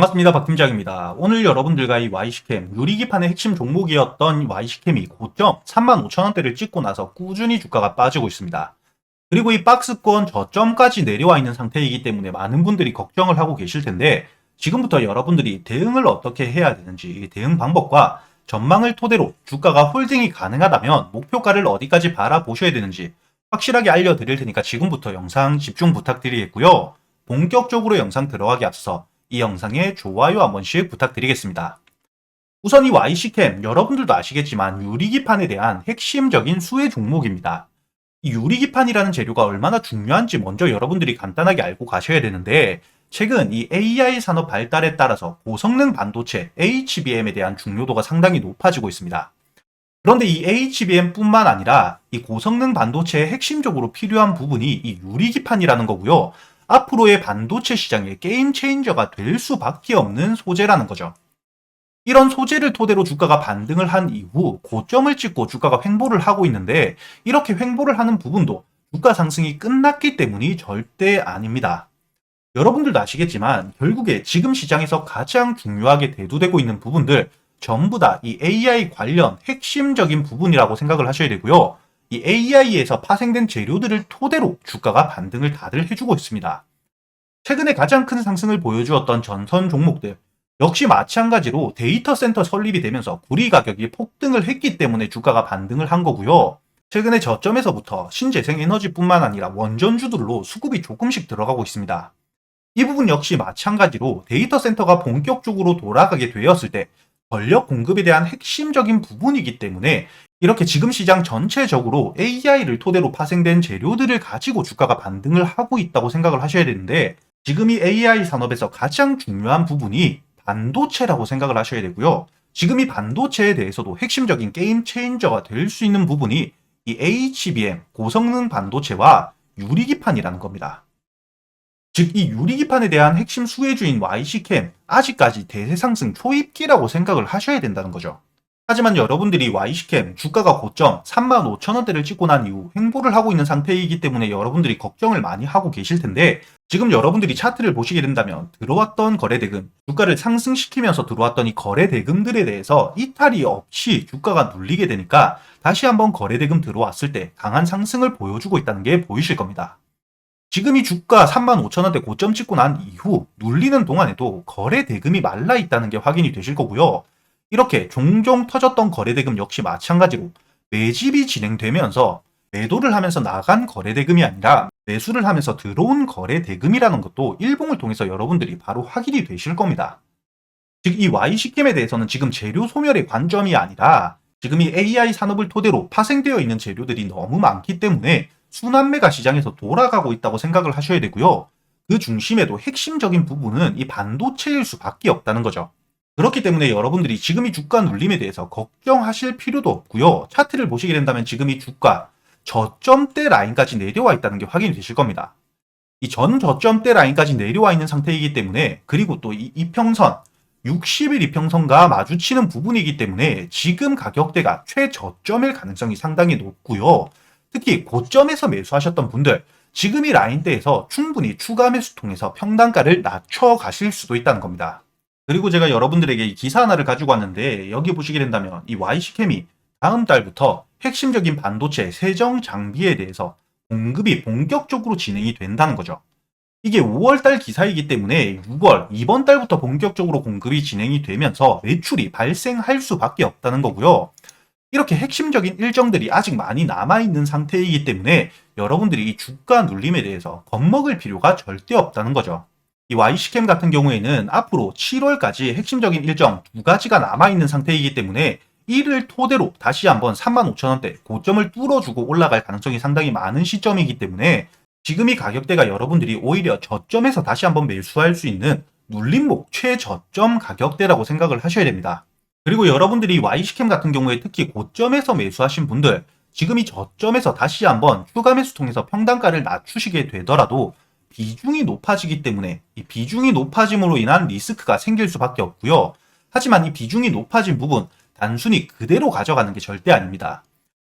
반갑습니다. 박 팀장입니다. 오늘 여러분들과 이 Y시캠, 유리기판의 핵심 종목이었던 Y시캠이 고점 35,000원대를 찍고 나서 꾸준히 주가가 빠지고 있습니다. 그리고 이 박스권 저점까지 내려와 있는 상태이기 때문에 많은 분들이 걱정을 하고 계실 텐데 지금부터 여러분들이 대응을 어떻게 해야 되는지 대응 방법과 전망을 토대로 주가가 홀딩이 가능하다면 목표가를 어디까지 바라보셔야 되는지 확실하게 알려드릴 테니까 지금부터 영상 집중 부탁드리겠고요. 본격적으로 영상 들어가기 앞서 이 영상에 좋아요 한 번씩 부탁드리겠습니다. 우선 이 YC캠 여러분들도 아시겠지만 유리기판에 대한 핵심적인 수혜 종목입니다. 이 유리기판이라는 재료가 얼마나 중요한지 먼저 여러분들이 간단하게 알고 가셔야 되는데 최근 이 AI 산업 발달에 따라서 고성능 반도체 HBM에 대한 중요도가 상당히 높아지고 있습니다. 그런데 이 HBM뿐만 아니라 이 고성능 반도체의 핵심적으로 필요한 부분이 이 유리기판이라는 거고요. 앞으로의 반도체 시장의 게임 체인저가 될 수밖에 없는 소재라는 거죠. 이런 소재를 토대로 주가가 반등을 한 이후 고점을 찍고 주가가 횡보를 하고 있는데 이렇게 횡보를 하는 부분도 주가 상승이 끝났기 때문이 절대 아닙니다. 여러분들도 아시겠지만 결국에 지금 시장에서 가장 중요하게 대두되고 있는 부분들 전부 다 이 AI 관련 핵심적인 부분이라고 생각을 하셔야 되고요. 이 AI에서 파생된 재료들을 토대로 주가가 반등을 다들 해주고 있습니다. 최근에 가장 큰 상승을 보여주었던 전선 종목들 역시 마찬가지로 데이터 센터 설립이 되면서 구리 가격이 폭등을 했기 때문에 주가가 반등을 한 거고요. 최근에 저점에서부터 신재생 에너지뿐만 아니라 원전주들로 수급이 조금씩 들어가고 있습니다. 이 부분 역시 마찬가지로 데이터 센터가 본격적으로 돌아가게 되었을 때 전력 공급에 대한 핵심적인 부분이기 때문에 이렇게 지금 시장 전체적으로 AI를 토대로 파생된 재료들을 가지고 주가가 반등을 하고 있다고 생각을 하셔야 되는데 지금 이 AI 산업에서 가장 중요한 부분이 반도체라고 생각을 하셔야 되고요. 지금 이 반도체에 대해서도 핵심적인 게임 체인저가 될 수 있는 부분이 이 HBM 고성능 반도체와 유리기판이라는 겁니다. 즉, 이 유리기판에 대한 핵심 수혜주인 YC캠 아직까지 대세상승 초입기라고 생각을 하셔야 된다는 거죠. 하지만 여러분들이 Y시캠 주가가 고점 35,000원대를 찍고 난 이후 횡보를 하고 있는 상태이기 때문에 여러분들이 걱정을 많이 하고 계실 텐데 지금 여러분들이 차트를 보시게 된다면 들어왔던 거래 대금, 주가를 상승시키면서 들어왔던 이 거래 대금들에 대해서 이탈이 없이 주가가 눌리게 되니까 다시 한번 거래 대금 들어왔을 때 강한 상승을 보여주고 있다는 게 보이실 겁니다. 지금 이 주가 35,000원대 고점 찍고 난 이후 눌리는 동안에도 거래 대금이 말라 있다는 게 확인이 되실 거고요. 이렇게 종종 터졌던 거래대금 역시 마찬가지로 매집이 진행되면서 매도를 하면서 나간 거래대금이 아니라 매수를 하면서 들어온 거래대금이라는 것도 일봉을 통해서 여러분들이 바로 확인이 되실 겁니다. 즉, 이 Y시캠에 대해서는 지금 재료 소멸의 관점이 아니라 지금 이 AI 산업을 토대로 파생되어 있는 재료들이 너무 많기 때문에 순환매가 시장에서 돌아가고 있다고 생각을 하셔야 되고요. 그 중심에도 핵심적인 부분은 이 반도체일 수밖에 없다는 거죠. 그렇기 때문에 여러분들이 지금 이 주가 눌림에 대해서 걱정하실 필요도 없고요. 차트를 보시게 된다면 지금 이 주가 저점대 라인까지 내려와 있다는 게 확인이 되실 겁니다. 이 전 저점대 라인까지 내려와 있는 상태이기 때문에 그리고 또 이 이평선 60일 이평선과 마주치는 부분이기 때문에 지금 가격대가 최저점일 가능성이 상당히 높고요. 특히 고점에서 매수하셨던 분들 지금 이 라인대에서 충분히 추가 매수 통해서 평단가를 낮춰 가실 수도 있다는 겁니다. 그리고 제가 여러분들에게 이 기사 하나를 가지고 왔는데 여기 보시게 된다면 이 YC캠이 다음 달부터 핵심적인 반도체 세정 장비에 대해서 공급이 본격적으로 진행이 된다는 거죠. 이게 5월달 기사이기 때문에 6월 이번 달부터 본격적으로 공급이 진행이 되면서 매출이 발생할 수밖에 없다는 거고요. 이렇게 핵심적인 일정들이 아직 많이 남아있는 상태이기 때문에 여러분들이 이 주가 눌림에 대해서 겁먹을 필요가 절대 없다는 거죠. 이 Y시캠 같은 경우에는 앞으로 7월까지 핵심적인 일정 두 가지가 남아있는 상태이기 때문에 이를 토대로 다시 한번 35,000원대 고점을 뚫어주고 올라갈 가능성이 상당히 많은 시점이기 때문에 지금 이 가격대가 여러분들이 오히려 저점에서 다시 한번 매수할 수 있는 눌림목 최저점 가격대라고 생각을 하셔야 됩니다. 그리고 여러분들이 Y시캠 같은 경우에 특히 고점에서 매수하신 분들 지금 이 저점에서 다시 한번 추가 매수 통해서 평단가를 낮추시게 되더라도 비중이 높아지기 때문에 이 비중이 높아짐으로 인한 리스크가 생길 수밖에 없고요. 하지만 이 비중이 높아진 부분 단순히 그대로 가져가는 게 절대 아닙니다.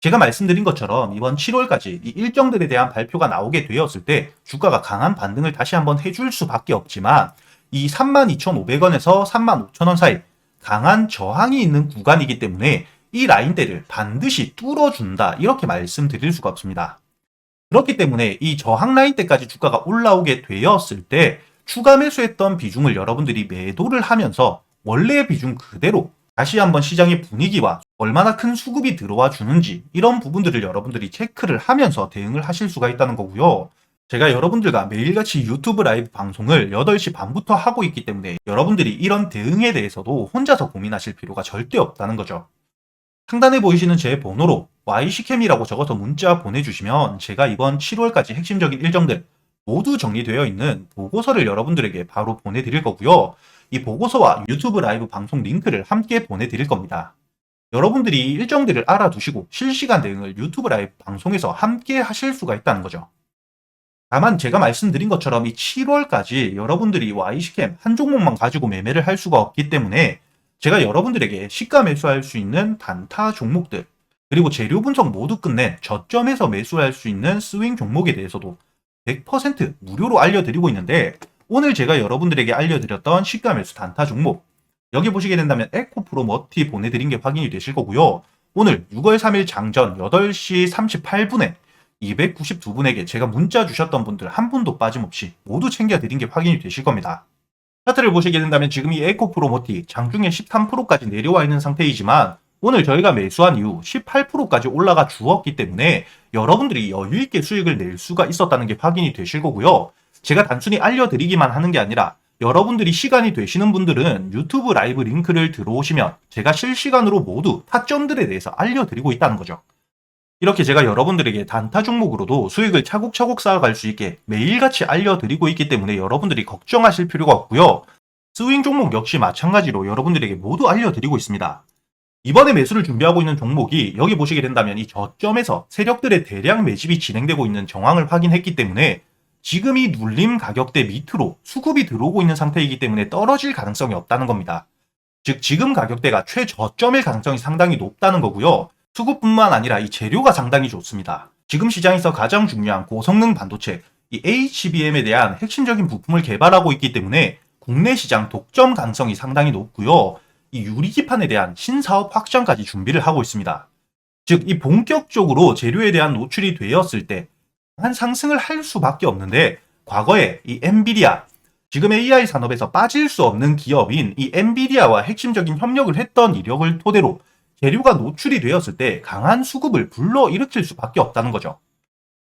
제가 말씀드린 것처럼 이번 7월까지 이 일정들에 대한 발표가 나오게 되었을 때 주가가 강한 반등을 다시 한번 해줄 수밖에 없지만 이 32,500원에서 35,000원 사이 강한 저항이 있는 구간이기 때문에 이 라인대를 반드시 뚫어준다 이렇게 말씀드릴 수가 없습니다. 그렇기 때문에 이 저항 라인대까지 주가가 올라오게 되었을 때 추가 매수했던 비중을 여러분들이 매도를 하면서 원래의 비중 그대로 다시 한번 시장의 분위기와 얼마나 큰 수급이 들어와 주는지 이런 부분들을 여러분들이 체크를 하면서 대응을 하실 수가 있다는 거고요. 제가 여러분들과 매일같이 유튜브 라이브 방송을 8시 반부터 하고 있기 때문에 여러분들이 이런 대응에 대해서도 혼자서 고민하실 필요가 절대 없다는 거죠. 상단에 보이시는 제 번호로 YC캠이라고 적어서 문자 보내주시면 제가 이번 7월까지 핵심적인 일정들 모두 정리되어 있는 보고서를 여러분들에게 바로 보내드릴 거고요. 이 보고서와 유튜브 라이브 방송 링크를 함께 보내드릴 겁니다. 여러분들이 일정들을 알아두시고 실시간 대응을 유튜브 라이브 방송에서 함께 하실 수가 있다는 거죠. 다만 제가 말씀드린 것처럼 이 7월까지 여러분들이 YC캠 한 종목만 가지고 매매를 할 수가 없기 때문에 제가 여러분들에게 시가 매수할 수 있는 단타 종목들 그리고 재료 분석 모두 끝낸 저점에서 매수할 수 있는 스윙 종목에 대해서도 100% 무료로 알려드리고 있는데 오늘 제가 여러분들에게 알려드렸던 시가 매수 단타 종목 여기 보시게 된다면 에코프로 머티 보내드린 게 확인이 되실 거고요. 오늘 6월 3일 장전 8시 38분에 292분에게 제가 문자 주셨던 분들 한 분도 빠짐없이 모두 챙겨드린 게 확인이 되실 겁니다. 차트를 보시게 된다면 지금 이 에코 프로 모티 장중에 13%까지 내려와 있는 상태이지만 오늘 저희가 매수한 이후 18%까지 올라가 주었기 때문에 여러분들이 여유있게 수익을 낼 수가 있었다는 게 확인이 되실 거고요. 제가 단순히 알려드리기만 하는 게 아니라 여러분들이 시간이 되시는 분들은 유튜브 라이브 링크를 들어오시면 제가 실시간으로 모두 타점들에 대해서 알려드리고 있다는 거죠. 이렇게 제가 여러분들에게 단타 종목으로도 수익을 차곡차곡 쌓아갈 수 있게 매일같이 알려드리고 있기 때문에 여러분들이 걱정하실 필요가 없고요. 스윙 종목 역시 마찬가지로 여러분들에게 모두 알려드리고 있습니다. 이번에 매수를 준비하고 있는 종목이 여기 보시게 된다면 이 저점에서 세력들의 대량 매집이 진행되고 있는 정황을 확인했기 때문에 지금 이 눌림 가격대 밑으로 수급이 들어오고 있는 상태이기 때문에 떨어질 가능성이 없다는 겁니다. 즉 지금 가격대가 최저점일 가능성이 상당히 높다는 거고요. 수급뿐만 아니라 이 재료가 상당히 좋습니다. 지금 시장에서 가장 중요한 고성능 반도체, 이 HBM에 대한 핵심적인 부품을 개발하고 있기 때문에 국내 시장 독점 가능성이 상당히 높고요. 이 유리기판에 대한 신사업 확장까지 준비를 하고 있습니다. 즉, 이 본격적으로 재료에 대한 노출이 되었을 때 한 상승을 할 수밖에 없는데 과거에 이 엔비디아 지금 AI 산업에서 빠질 수 없는 기업인 이 엔비디아와 핵심적인 협력을 했던 이력을 토대로 재료가 노출이 되었을 때 강한 수급을 불러일으킬 수밖에 없다는 거죠.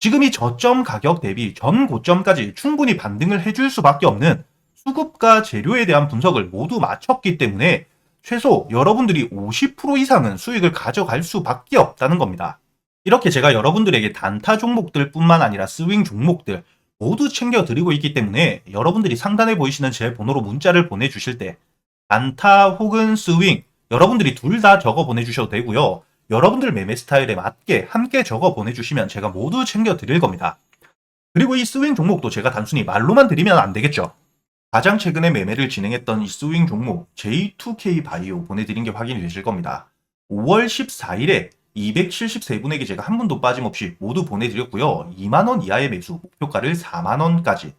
지금 이 저점 가격 대비 전 고점까지 충분히 반등을 해줄 수밖에 없는 수급과 재료에 대한 분석을 모두 마쳤기 때문에 최소 여러분들이 50% 이상은 수익을 가져갈 수밖에 없다는 겁니다. 이렇게 제가 여러분들에게 단타 종목들 뿐만 아니라 스윙 종목들 모두 챙겨드리고 있기 때문에 여러분들이 상단에 보이시는 제 번호로 문자를 보내주실 때 단타 혹은 스윙 여러분들이 둘 다 적어 보내주셔도 되고요. 여러분들 매매 스타일에 맞게 함께 적어 보내주시면 제가 모두 챙겨 드릴 겁니다. 그리고 이 스윙 종목도 제가 단순히 말로만 드리면 안 되겠죠. 가장 최근에 매매를 진행했던 이 스윙 종목 J2K 바이오 보내드린 게 확인이 되실 겁니다. 5월 14일에 273분에게 제가 한 분도 빠짐없이 모두 보내드렸고요. 2만원 이하의 매수 목표가를 4만원까지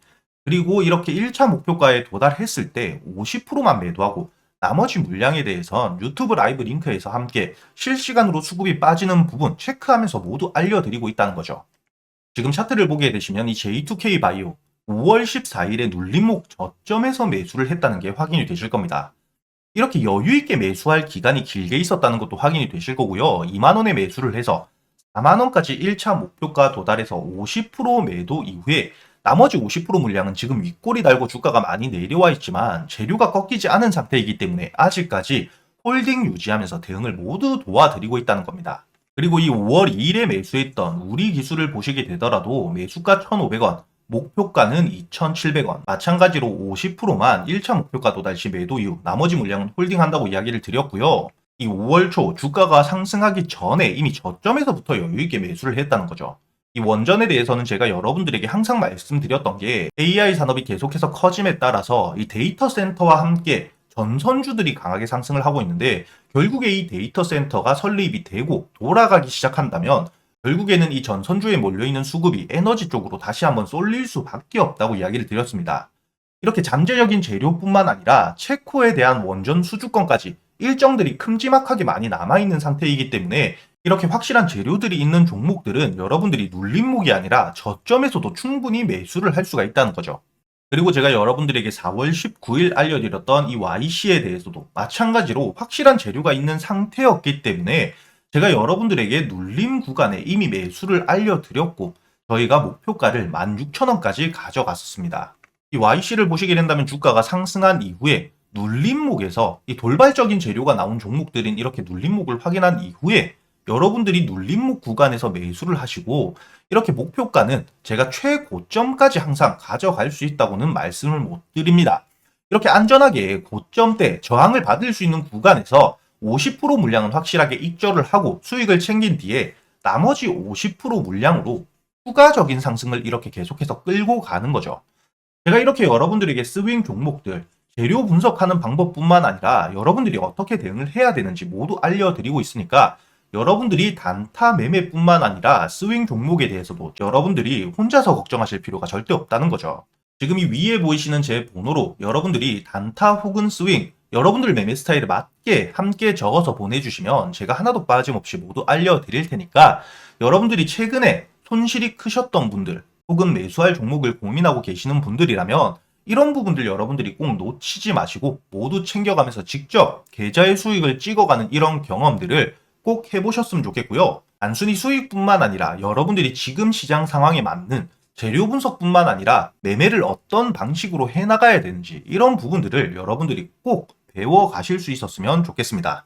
그리고 이렇게 1차 목표가에 도달했을 때 50%만 매도하고 나머지 물량에 대해선 유튜브 라이브 링크에서 함께 실시간으로 수급이 빠지는 부분 체크하면서 모두 알려드리고 있다는 거죠. 지금 차트를 보게 되시면 이 J2K 바이오 5월 14일에 눌림목 저점에서 매수를 했다는 게 확인이 되실 겁니다. 이렇게 여유있게 매수할 기간이 길게 있었다는 것도 확인이 되실 거고요. 2만원에 매수를 해서 4만원까지 1차 목표가 도달해서 50% 매도 이후에 나머지 50% 물량은 지금 윗골이 달고 주가가 많이 내려와 있지만 재료가 꺾이지 않은 상태이기 때문에 아직까지 홀딩 유지하면서 대응을 모두 도와드리고 있다는 겁니다. 그리고 이 5월 2일에 매수했던 우리 기술을 보시게 되더라도 매수가 1,500원, 목표가는 2,700원. 마찬가지로 50%만 1차 목표가 도달 시 매도 이후 나머지 물량은 홀딩한다고 이야기를 드렸고요. 이 5월 초 주가가 상승하기 전에 이미 저점에서부터 여유있게 매수를 했다는 거죠. 이 원전에 대해서는 제가 여러분들에게 항상 말씀드렸던 게 AI 산업이 계속해서 커짐에 따라서 이 데이터 센터와 함께 전선주들이 강하게 상승을 하고 있는데 결국에 이 데이터 센터가 설립이 되고 돌아가기 시작한다면 결국에는 이 전선주에 몰려있는 수급이 에너지 쪽으로 다시 한번 쏠릴 수밖에 없다고 이야기를 드렸습니다. 이렇게 잠재적인 재료뿐만 아니라 체코에 대한 원전 수주권까지 일정들이 큼지막하게 많이 남아있는 상태이기 때문에 이렇게 확실한 재료들이 있는 종목들은 여러분들이 눌림목이 아니라 저점에서도 충분히 매수를 할 수가 있다는 거죠. 그리고 제가 여러분들에게 4월 19일 알려드렸던 이 YC에 대해서도 마찬가지로 확실한 재료가 있는 상태였기 때문에 제가 여러분들에게 눌림 구간에 이미 매수를 알려드렸고 저희가 목표가를 16,000원까지 가져갔었습니다. 이 YC를 보시게 된다면 주가가 상승한 이후에 눌림목에서 이 돌발적인 재료가 나온 종목들인 이렇게 눌림목을 확인한 이후에 여러분들이 눌림목 구간에서 매수를 하시고 이렇게 목표가는 제가 최고점까지 항상 가져갈 수 있다고는 말씀을 못 드립니다. 이렇게 안전하게 고점대 저항을 받을 수 있는 구간에서 50% 물량은 확실하게 입절을 하고 수익을 챙긴 뒤에 나머지 50% 물량으로 추가적인 상승을 이렇게 계속해서 끌고 가는 거죠. 제가 이렇게 여러분들에게 스윙 종목들 재료 분석하는 방법뿐만 아니라 여러분들이 어떻게 대응을 해야 되는지 모두 알려드리고 있으니까 여러분들이 단타 매매뿐만 아니라 스윙 종목에 대해서도 여러분들이 혼자서 걱정하실 필요가 절대 없다는 거죠. 지금 이 위에 보이시는 제 번호로 여러분들이 단타 혹은 스윙, 여러분들 매매 스타일에 맞게 함께 적어서 보내주시면 제가 하나도 빠짐없이 모두 알려드릴 테니까 여러분들이 최근에 손실이 크셨던 분들 혹은 매수할 종목을 고민하고 계시는 분들이라면 이런 부분들 여러분들이 꼭 놓치지 마시고 모두 챙겨가면서 직접 계좌의 수익을 찍어가는 이런 경험들을 꼭 해보셨으면 좋겠고요. 단순히 수익뿐만 아니라 여러분들이 지금 시장 상황에 맞는 재료 분석뿐만 아니라 매매를 어떤 방식으로 해나가야 되는지 이런 부분들을 여러분들이 꼭 배워 가실 수 있었으면 좋겠습니다.